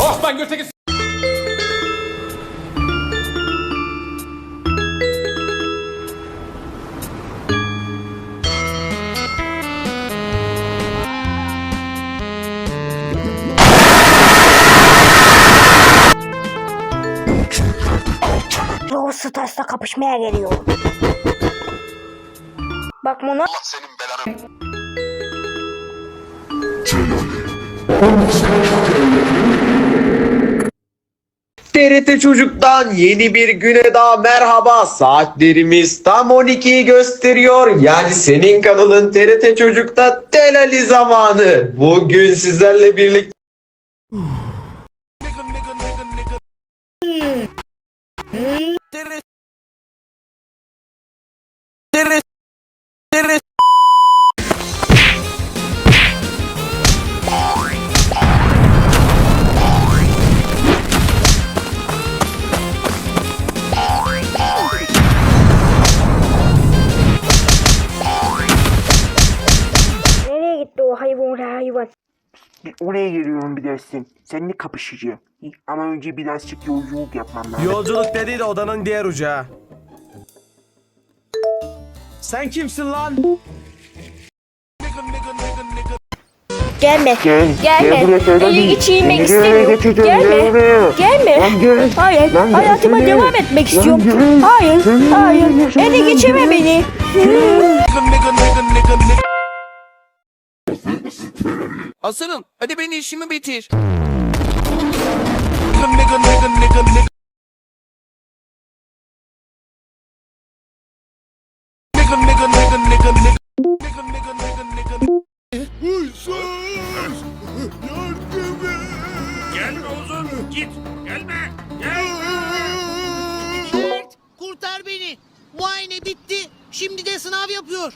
Oh ben göteki Brawl Stars'la kapışmaya geliyor. Bak bunu TRT Çocuk'tan yeni bir güne daha merhaba. Saatlerimiz tam 12'yi gösteriyor. Yani senin kanalın TRT Çocuk'ta Telali zamanı. Bugün sizlerle birlikte o hayvan hayvan? Oraya geliyorum birazdan. Seninle kapışacağım. Ama önce birazcık yolculuk yapmam lazım. Yolculuk dediği de odanın diğer ucu ha. Sen kimsin lan? Gelme. Gel. Gelme. Gel buraya söyle Seni istemiyorum. Gelme. Gelme. Lan gel. Hayır. Lan gel, Hayatıma gel. devam etmek istiyorum. Hayır. Hayır. Ele gel. beni. Aslanım hadi beni işimi bitir. Gelme uzun git gelme gel. Kurtar beni. Muayene bitti. Şimdi de sınav yapıyor.